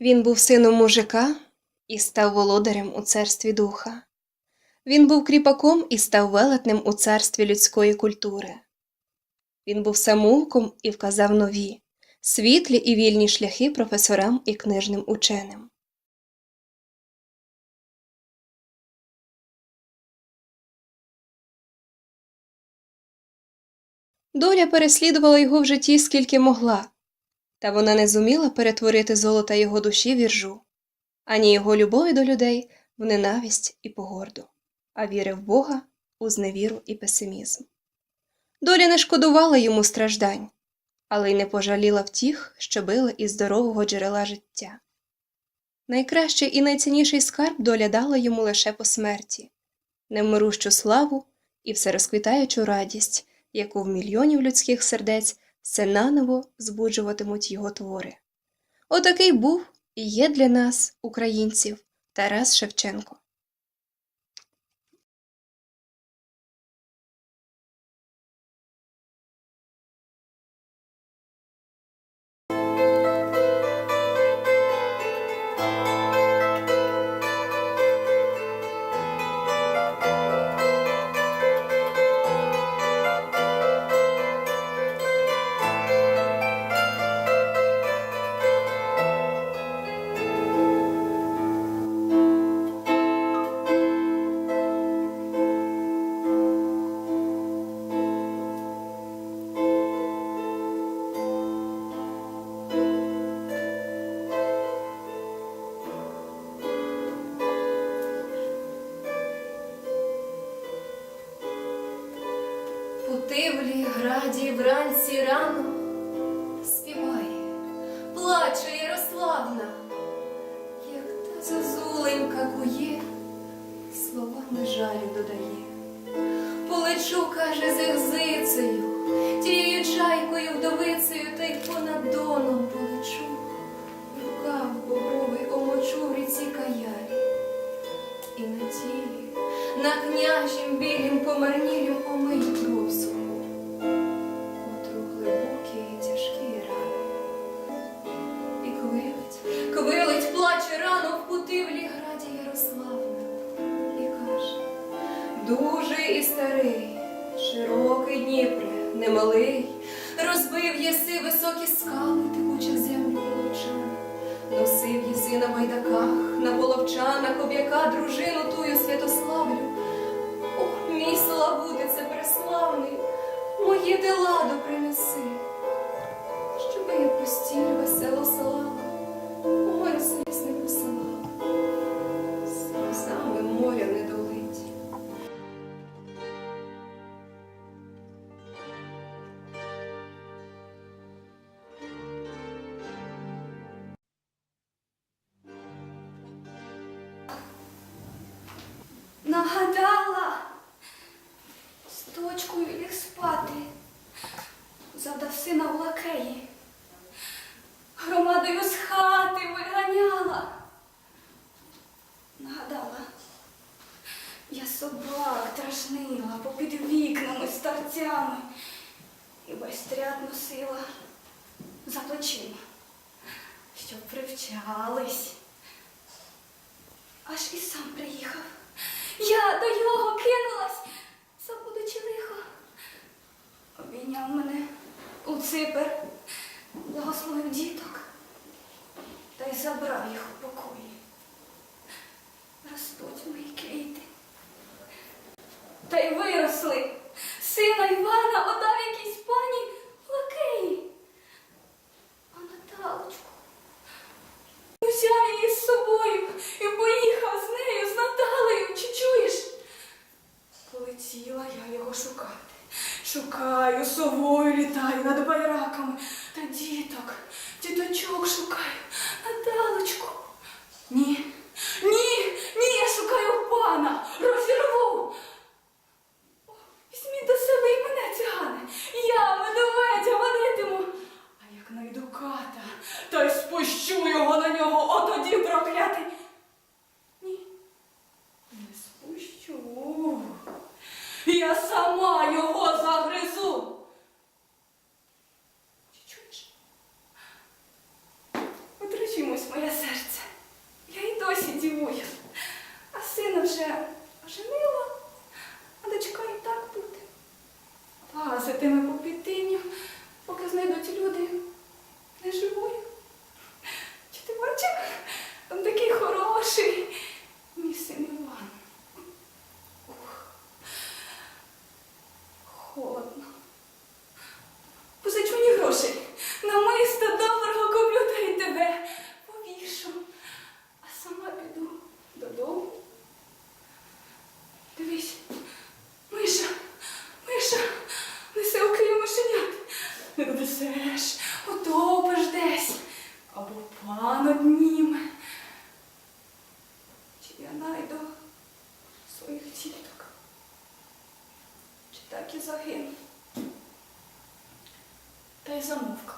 Він був сином мужика і став володарем у царстві духа. Він був кріпаком і став велетнем у царстві людської культури. Він був самоуком і вказав нові, світлі і вільні шляхи професорам і книжним ученим. Доля переслідувала його в житті скільки могла, та вона не зуміла перетворити золота його душі в іржу, ані його любові до людей в ненависть і погорду, а віри в Бога у зневіру і песимізм. Доля не шкодувала йому страждань, але й не пожаліла втіх, що били із здорового джерела життя. Найкращий і найцінніший скарб доля дала йому лише по смерті, невмирущу славу і всерозквітаючу радість, яку в мільйонів людських сердець все наново збуджуватимуть його твори. Отакий був і є для нас, українців, Тарас Шевченко. Путивлі граді вранці рано співає, плаче Ярославна, як та зозуленька кує, словами жалю додає. Полечу, каже, з тією чайкою вдовицею, та й понад доном полечу, рукав бобровий омочу в ріці каярі. І на тілі, на княжім білім помарнілім омию На майдаках, на половчанах, об'яка дружину тую Святославлю. О, мій славутице преславний, мої ти ладу принеси, щоби я постіль весело салала, у морі сліз не посилала, сльозами моря не Нагадала, з дочкою ліг спати, завдав сина в лакеї, громадою з хати виганяла. Нагадала, я собак дражнила попід вікнами старцями і безстряд носила за плечима, щоб привчались. Аж і сам приїхав. Я до його кинулась, забудучи лихо. Обійняв мене у ципер, благословив діток та й забрав їх у покої. Ростуть мої квіти. Та й виросли. Сина Івана отдав якійсь пані в лакеї. А Наталочку Взяв її з собою і поїхав з нею, з Наталею, чи чуєш? Полетіла я його шукати. Шукаю, совою літаю над байраками. Та діток, діточок шукаю, Наталочку. Ні, ні, ні, я шукаю пана, розірву. О, Візьміть до себе і мене, цигане. Я медведя водитиму. А як найду ката, та й спущу його на нього, отоді проклятий. Ні, не спущу. Я сама його загризу. Чи чуєш? От речі чимось моє серце. Я й досі дівую. А сина вже замовкла.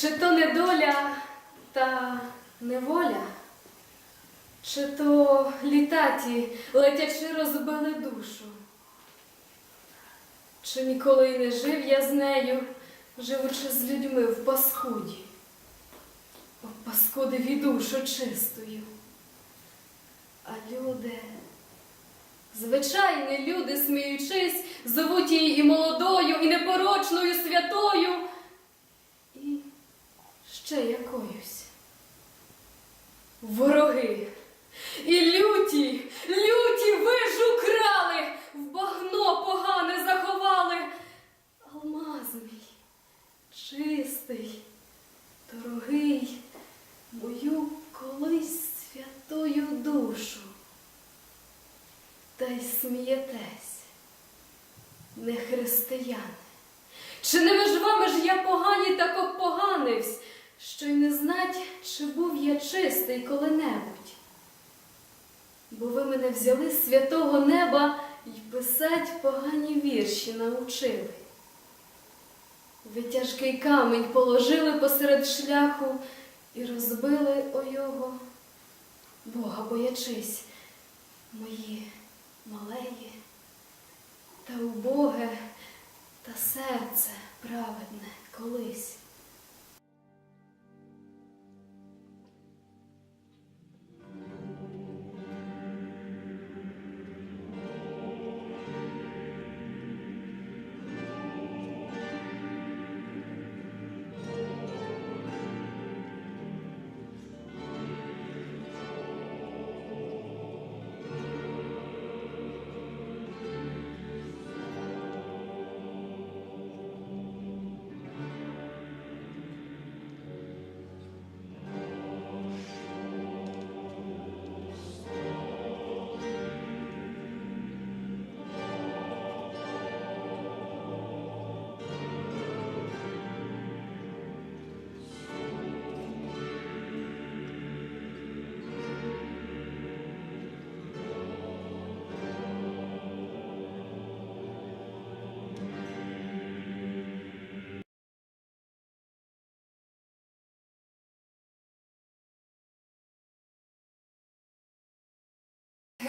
Чи то недоля та неволя, чи то літаті, летячи, розбили душу. Чи ніколи не жив я з нею, живучи з людьми в паскуді, О, паскудиві душу чистою. А люди, звичайні люди, сміючись, зовуть її і молодою, і непорочною святою, ще якоюсь. Вороги. І люті, люті вижу крали, в багно погане заховали. Алмаз мій, чистий, дорогий, мою колись святою душу. Та й смієтесь, не християни. Чи не між вами ж я погані так поганивсь, що й не знать, чи був я чистий коли-небудь? Бо ви мене взяли з святого неба й писать погані вірші научили. Ви тяжкий камінь положили посеред шляху і розбили о його Бога боячись, мої малеї та убоге, та серце праведне колись.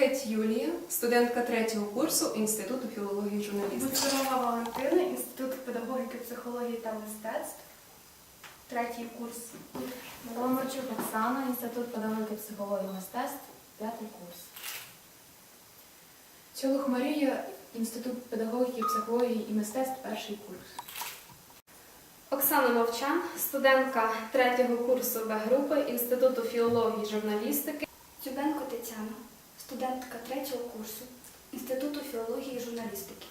Геть Юлія, студентка третього курсу Інституту філології і журналістики. Буцурова Валентина, Інститут педагогіки, психології та мистецтв, третій курс. Ломарчук Оксана, Інститут педагогіки, психології і мистецтв, п'ятий курс. Цьолух Марія, Інститут педагогіки, психології і мистецтв, перший курс. Оксана Мовчан, студентка третього курсу Б-групи Інституту філології і журналістики. Дзюбенко Тетяна, студентка третього курсу Інституту філології і журналістики.